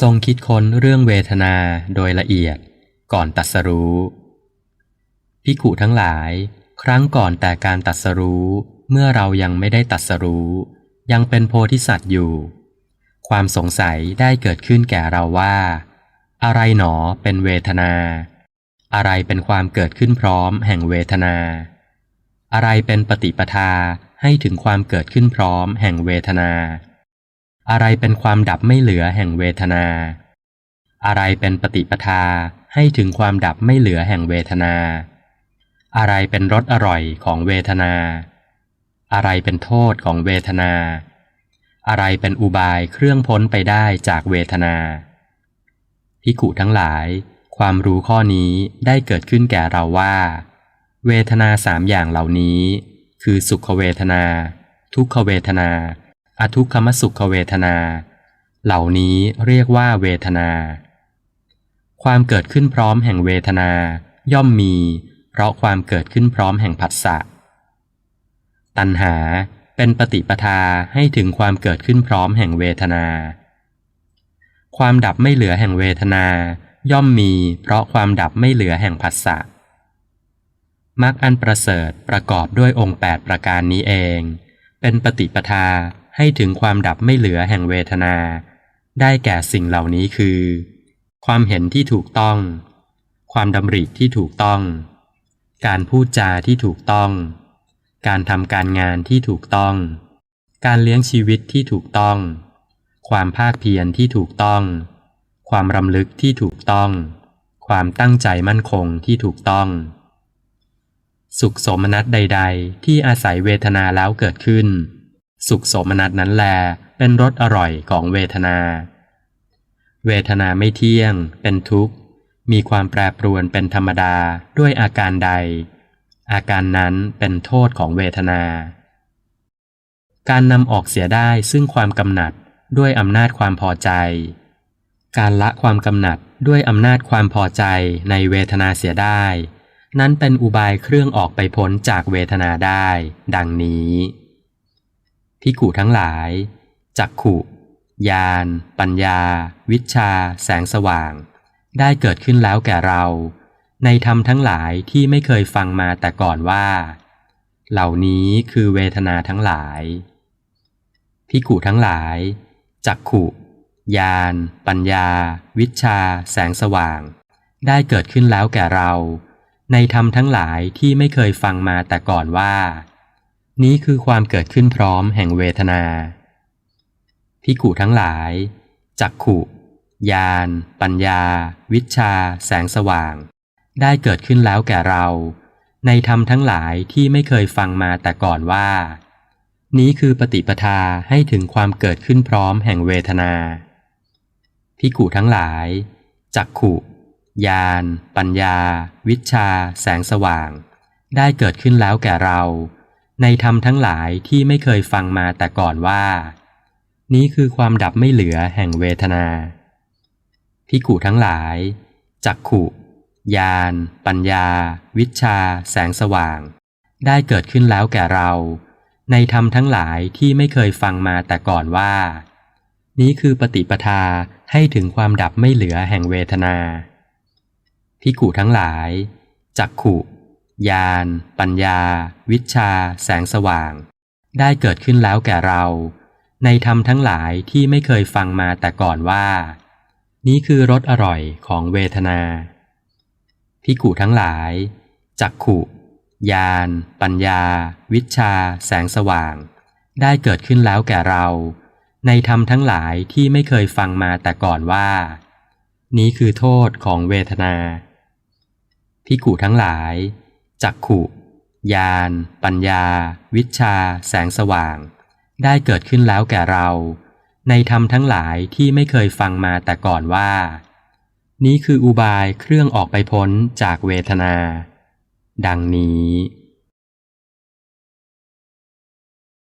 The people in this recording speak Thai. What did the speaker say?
ทรงคิดค้นเรื่องเวทนาโดยละเอียดก่อนตัดสรู้พิขุทั้งหลาย ครั้งก่อนแต่การตัดสรู้เมื่อเรายังไม่ได้ตัดสรู้ ยังเป็นโพธิสัตว์อยู่ ความสงสัยได้เกิดขึ้นแก่เราว่า อะไรหนอเป็นเวทนา อะไรเป็นความเกิดขึ้นพร้อมแห่งเวทนา อะไรเป็นปฏิปทาให้ถึงความเกิดขึ้นพร้อมแห่งเวทนา อะไรเป็นความดับไม่เหลือแห่งเวทนา อะไรเป็นปฏิปทาให้ถึงความดับไม่เหลือแห่งเวทนา อะไรเป็นรสอร่อยของเวทนา อะไรเป็นโทษของเวทนา อะไรเป็นอุบายเครื่องพ้นไปได้จากเวทนาพิกุทั้งหลาย ความรู้ข้อนี้ได้เกิดขึ้นแก่เราว่า เวทนาสามอย่างเหล่านี้ คือสุขเวทนา ทุกขเวทนา อทุกขมสุขเวทนา เหล่านี้เรียกว่าเวทนา ความเกิดขึ้นพร้อมแห่งเวทนา ย่อมมี เพราะความเกิดขึ้นพร้อมแห่งผัสสะ ตัณหาเป็นปฏิปทาให้ถึงความเกิดขึ้นพร้อมแห่งเวทนา ความดับไม่เหลือแห่งเวทนา ย่อมมี เพราะความดับไม่เหลือแห่งผัสสะมรรคอันประเสริฐประกอบด้วยองค์ 8 ประการนี้เอง เป็นปฏิปทา ให้ถึงความดับไม่เหลือแห่งเวทนา ได้แก่สิ่งเหล่านี้คือ ความเห็นที่ถูกต้อง ความดำริที่ถูกต้อง การพูดจาที่ถูกต้อง การทำการงานที่ถูกต้อง การเลี้ยงชีวิตที่ถูกต้อง ความภาคเพียรที่ถูกต้อง ความรำลึกที่ถูกต้อง ความตั้งใจมั่นคงที่ถูกต้องสุขสมนัตใด ๆ ที่อาศัยเวทนาแล้วเกิดขึ้น สุขสมนัตนั้นแลเป็นรสอร่อยของเวทนา เวทนาไม่เที่ยง เป็นทุกข์ มีความแปรปรวนเป็นธรรมดาด้วยอาการใด อาการนั้นเป็นโทษของเวทนา การนำออกเสียได้ซึ่งความกำหนัดด้วยอำนาจความพอใจ การละความกำหนัดด้วยอำนาจความพอใจในเวทนาเสียได้ นั้นเป็นอุบายเครื่องออกไปพ้นจากเวทนาได้ ดังนี้ พิกุทั้งหลาย จักขุญาณปัญญา วิชา แสงสว่าง ได้เกิดขึ้นแล้วแก่เรา ในธรรมทั้งหลายที่ไม่เคยฟังมาแต่ก่อนว่า เหล่านี้คือเวทนาทั้งหลายพิกุทั้งหลาย จักขุญาณปัญญา วิชา แสงสว่าง ได้เกิดขึ้นแล้วแก่เรา ในธรรมทั้งหลายที่ไม่เคยฟังมาแต่ก่อนว่า นี้คือความเกิดขึ้นพร้อมแห่งเวทนาพิกุทั้งหลาย จักขุญาณปัญญา วิชา แสงสว่าง ได้เกิดขึ้นแล้วแก่เรา ในธรรมทั้งหลายที่ไม่เคยฟังมาแต่ก่อนว่า นี้คือปฏิปทาให้ถึงความเกิดขึ้นพร้อมแห่งเวทนาพิกุทั้งหลาย จักขุญาณปัญญา วิชา แสงสว่าง ได้เกิดขึ้นแล้วแก่เรา ในธรรมทั้งหลายที่ไม่เคยฟังมาแต่ก่อนว่า นี้คือความดับไม่เหลือแห่งเวทนาพิกุทั้งหลาย จักขุญาณปัญญา วิชา แสงสว่าง ได้เกิดขึ้นแล้วแก่เรา ในธรรมทั้งหลายที่ไม่เคยฟังมาแต่ก่อนว่า นี้คือปฏิปทาให้ถึงความดับไม่เหลือแห่งเวทนาพิกุทั้งหลาย จักขุ ญาณ ปัญญา วิชา แสงสว่าง ได้เกิดขึ้นแล้วแก่เรา ในธรรมทั้งหลายที่ไม่เคยฟังมาแต่ก่อนว่า นี้คือรสอร่อยของเวทนาพิกุทั้งหลาย จักขุญาณ ปัญญา วิชา แสงสว่าง ได้เกิดขึ้นแล้วแก่เรา ในธรรมทั้งหลายที่ไม่เคยฟังมาแต่ก่อนว่า นี้คือโทษของเวทนาพิกุทั้งหลาย จักขุญาณปัญญา วิชา แสงสว่าง ได้เกิดขึ้นแล้วแก่เรา ในธรรมทั้งหลายที่ไม่เคยฟังมาแต่ก่อนว่า นี้คืออุบายเครื่องออกไปพ้นจากเวทนา ดังนี้